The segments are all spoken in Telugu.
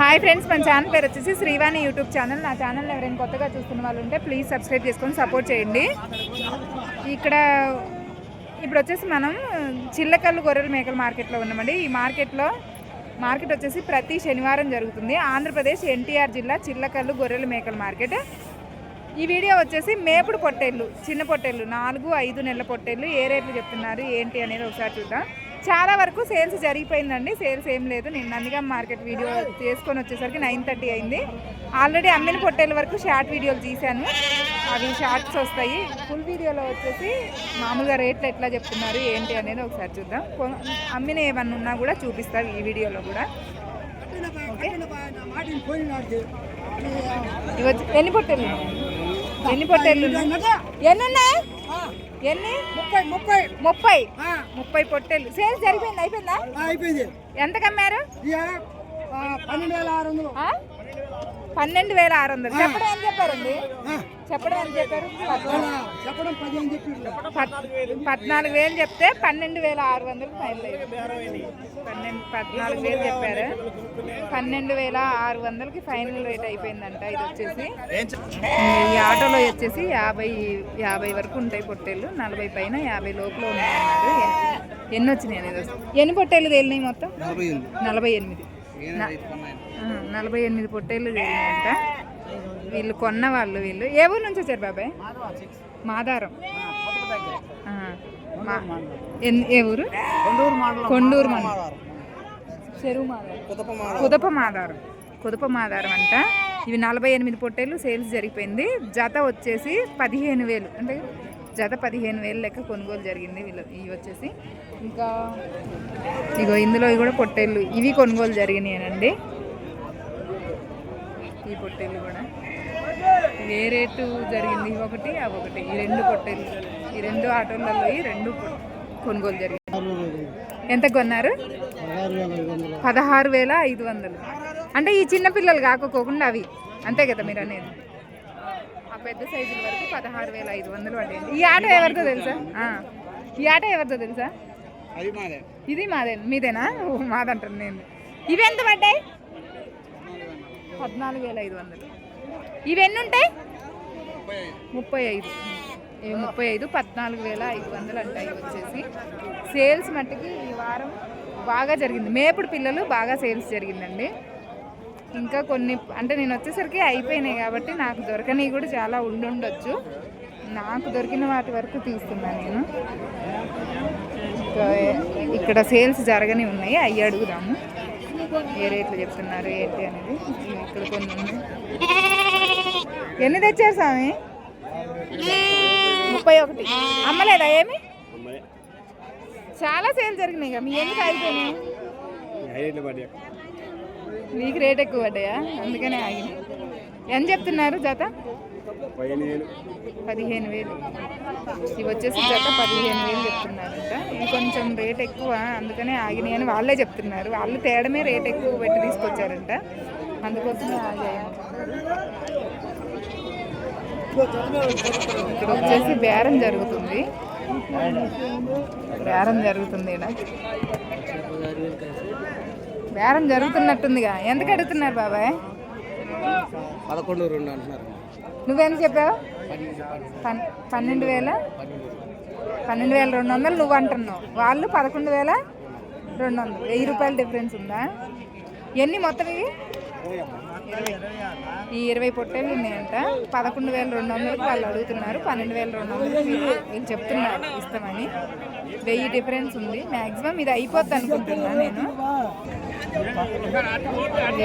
హాయ్ ఫ్రెండ్స్ మన ఛానల్ పేరు వచ్చేసి శ్రీవాణి యూట్యూబ్ ఛానల్. నా ఛానల్ ఎవరైనా కొత్తగా చూస్తున్న వాళ్ళు ఉంటే ప్లీజ్ సబ్స్క్రైబ్ చేసుకొని సపోర్ట్ చేయండి. ఇక్కడ ఇప్పుడు వచ్చేసి మనం చిల్లకల్లు గొర్రెల మేకల మార్కెట్లో ఉన్నామండి. ఈ మార్కెట్లో మార్కెట్ వచ్చేసి ప్రతి శనివారం జరుగుతుంది. ఆంధ్రప్రదేశ్ ఎన్టీఆర్ జిల్లా చిల్లకల్లు గొర్రెల మేకల మార్కెట్. ఈ వీడియో వచ్చేసి మేపుడు పొట్టేళ్ళు చిన్న పొట్టేళ్ళు నాలుగు ఐదు నెలల పొట్టేళ్ళు ఏ రేట్లు చెప్తున్నారు ఏంటి అనేది ఒకసారి చూద్దాం. చాలా వరకు సేల్స్ జరిగిపోయిందండి. సేల్స్ ఏం లేదు. నేను నందిగాం మార్కెట్ వీడియో చేసుకొని వచ్చేసరికి నైన్ థర్టీ అయింది. ఆల్రెడీ అమ్మిన పొట్టేళ్ళ వరకు షార్ట్ వీడియోలు తీశాను. అవి షార్ట్స్ వస్తాయి. ఫుల్ వీడియోలో వచ్చేసి మామూలుగా రేట్లు ఎట్లా చెప్తున్నారు ఏంటి అనేది ఒకసారి చూద్దాం. అమ్మిన ఏమన్నా ఉన్నా కూడా చూపిస్తారు ఈ వీడియోలో కూడా. ఓకే. ఎన్ని పొట్టేళ్ళు ఎన్ని పొట్టేళ్ళు ఎన్ని ఉన్నాయి? ఎన్ని? ముప్పై ముప్పై. ముప్పై? ముప్పై పొట్టేళ్ళు సేల్స్ జరిపోయింది అయిపోయిందా? అయిపోయింది. ఎంత కమ్మారు ఇక ఆ, పన్నెండు వేల ఆరు వందలు? పన్నెండు వేల ఆరు వందలు. చెప్పడం ఎంత చెప్పారండి? చెప్పడం ఎంత చెప్పారు? పద్నాలుగు. వేలు చెప్తే పన్నెండు వేల ఆరు వందలు ఫైనల్. పన్నెండు పద్నాలుగు వేలు చెప్పారు. పన్నెండు వేల ఆరు వందలకి ఫైనల్ రేట్ అయిపోయిందంట. ఇది వచ్చేసి ఈ ఆటోలో వచ్చేసి యాభై యాభై వరకు ఉంటాయి పొట్టేళ్ళు. నలభై పైన యాభై లోపల ఉన్నాయి ఎన్ని- వచ్చినాయి అనేది. ఎన్ని పొట్టేళ్ళు తేలినాయి మొత్తం? నలభై ఎనిమిది. నలభై ఎనిమిది పొట్టేళ్ళు తేలినాయంట వీళ్ళు కొన్న వాళ్ళు వీళ్ళు. ఏ ఊరు నుంచి వచ్చారు బాబాయ్? మాదారం. ఏ ఊరు? కొండూరు మండలం. కుదప మాదారం. కుదప మాదారం. అంట. ఇవి నలభై ఎనిమిది పొట్టేళ్ళు సేల్స్ జరిగిపోయింది. జత వచ్చేసి పదిహేను వేలు. అంటే జత పదిహేను వేలు లెక్క కొనుగోలు జరిగింది వీళ్ళు. ఇవి వచ్చేసి ఇంకా ఇగో ఇందులో ఇవి కూడా పొట్టేళ్ళు. ఇవి కొనుగోలు జరిగినాయనండి ఈ పొట్టేళ్ళు కూడా. ఏ రేటు జరిగింది? ఒకటి అవి ఒకటి ఈ రెండు పొట్టేళ్ళు. ఈ రెండు ఆటోలలో ఈ రెండు కొనుగోలు జరిగింది. ఎంత కొన్నారు? పదహారు వేల ఐదు వందలు. అంటే ఈ చిన్న పిల్లలు కాకపోకుండా అవి. అంతే కదా మీరు అనేది. ఆ పెద్ద సైజుల వరకు పదహారు వేల ఐదు వందలు పడేది ఈ ఆట ఎవరిదో తెలుసా. ఈ ఆట ఎవరిదో తెలుసా? ఇది మాదే మీదేనా? ఓ, మాదంటాను నేను. ఇవి ఎంత పడ్డాయి? పద్నాలుగు వేల ఐదు వందలు. ఇవి ఎన్ని ఉంటాయి ముప్పై ఐదు. ముప్పై ఐదు పద్నాలుగు వేల ఐదు వందలు అంటాయి వచ్చేసి సేల్స్ మట్టుకి ఈ వారం బాగా జరిగింది. మేపుడు పిల్లలు బాగా సేల్స్ జరిగిందండి. ఇంకా కొన్ని అంటే నేను వచ్చేసరికి అయిపోయినాయి కాబట్టి నాకు దొరకనివి కూడా చాలా ఉండుండొచ్చు. నాకు దొరికిన వాటి వరకు తీస్తున్నాను నేను. ఇక్కడ సేల్స్ జరగని ఉన్నాయి. అవి అడుగుదాము. ఏ రేట్లు చెప్తున్నారు ఏంటి అనేది ఇక్కడ కొన్ని ఎన్ని తెచ్చారు స్వామి? ముప్పై ఒకటి. అమ్మలేదా ఏమి? చాలా సేల్ జరిగినాయి కదా మీ ఎందుకు అయిపోయినాయి మీకు రేట్ ఎక్కువ పడ్డాయా? అందుకనే ఆగినాయి ఎంత చెప్తున్నారు జత? పదిహేను వేలు. ఇవి వచ్చేసి జత పదిహేను వేలు చెప్తున్నారంట. ఇవి కొంచెం రేట్ ఎక్కువ అందుకనే ఆగినాయి అని వాళ్ళే చెప్తున్నారు. వాళ్ళు తేడమే రేట్ ఎక్కువ పెట్టి తీసుకొచ్చారంట. అందుకోసమే ఇక్కడ వచ్చేసి బేరం జరుగుతుంది. బేరం జరుగుతుంది బేరం జరుగుతున్నట్టుందిగా. ఎందుకు అడుగుతున్నారు బాబాయ్? పదకొండు రెండు అంటున్నారు. నువ్వేం చెప్పావు? పన్ పన్నెండు వేల? పన్నెండు వేల రెండు వందలు నువ్వు అంటున్నావు. వాళ్ళు పదకొండు వేల రెండు వందలు. వెయ్యి రూపాయల డిఫరెన్స్ ఉందా? ఎన్ని మొత్తం ఇవి? ఈ ఇరవై పొట్టేళ్ళు ఉన్నాయంట. పదకొండు వేల రెండు వందలకు వాళ్ళు అడుగుతున్నారు. పన్నెండు వేల రెండు వందలకి వీళ్ళు చెప్తున్నారు. ఇస్తామని. వెయ్యి డిఫరెన్స్ ఉంది. మ్యాక్సిమం ఇది అయిపోద్ది అనుకుంటున్నా నేను.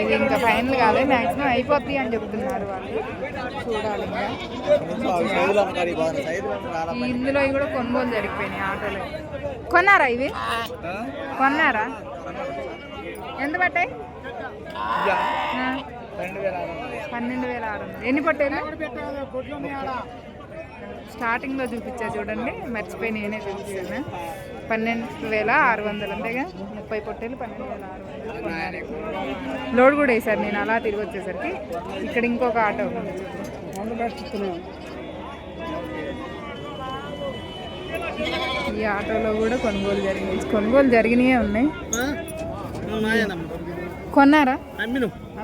ఇది ఇంకా ఫైనల్ కాదు మ్యాక్సిమం అయిపోద్ది అని చెప్తున్నారు వాళ్ళు. చూడాలి ఇందులో కూడా కొనుగోలు జరిగిపోయినాయి ఆటోలు. కొన్నారా ఇవి? కొన్నారా? ఎంత పట్టాయి? పన్నెండు వేల ఆరు వందలు. ఎన్ని పట్టాయి? స్టార్టింగ్లో చూపించా చూడండి మర్చిపోయి నేనే చూపించాను పన్నెండు వేల ఆరు వందలు అంతేగా? ముప్పై పొట్టేలు పన్నెండు వేల ఆరు వందలు. లోడ్ కూడా వేశారు నేను అలా తిరిగి వచ్చేసరికి. ఇక్కడ ఇంకొక ఆటో. ఈ ఆటోలో కూడా కొనుగోలు జరిగింది కొనుగోలు జరిగినాయే ఉన్నాయి. కొన్నారా?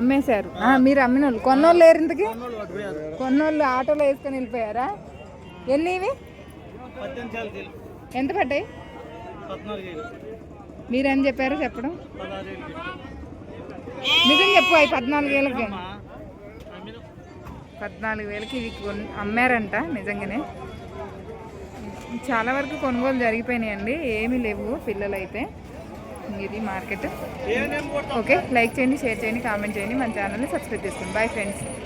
అమ్మేశారు. మీరు అమ్మిన వాళ్ళు కొన్నోళ్ళు లేరు ఇంతకి? కొన్నోళ్ళు ఆటోలో వేసుకొని వెళ్ళిపోయారా? ఎన్ని ఇవి? ఎంత పడ్డాయి? మీరేం చెప్పారు చెప్పడం? నిజం చెప్పు అవి పద్నాలుగు వేలకి పద్నాలుగు వేలకి ఇవి అమ్మారంట నిజంగానే. చాలా వరకు కొనుగోలు జరిగిపోయినాయండి ఏమీ లేవు పిల్లలు అయితే ఇది మార్కెట్. ఓకే లైక్ చేయండి షేర్ చేయండి కామెంట్ చేయండి మన ఛానల్ని సబ్స్క్రైబ్ చేసుకోండి. Bye friends.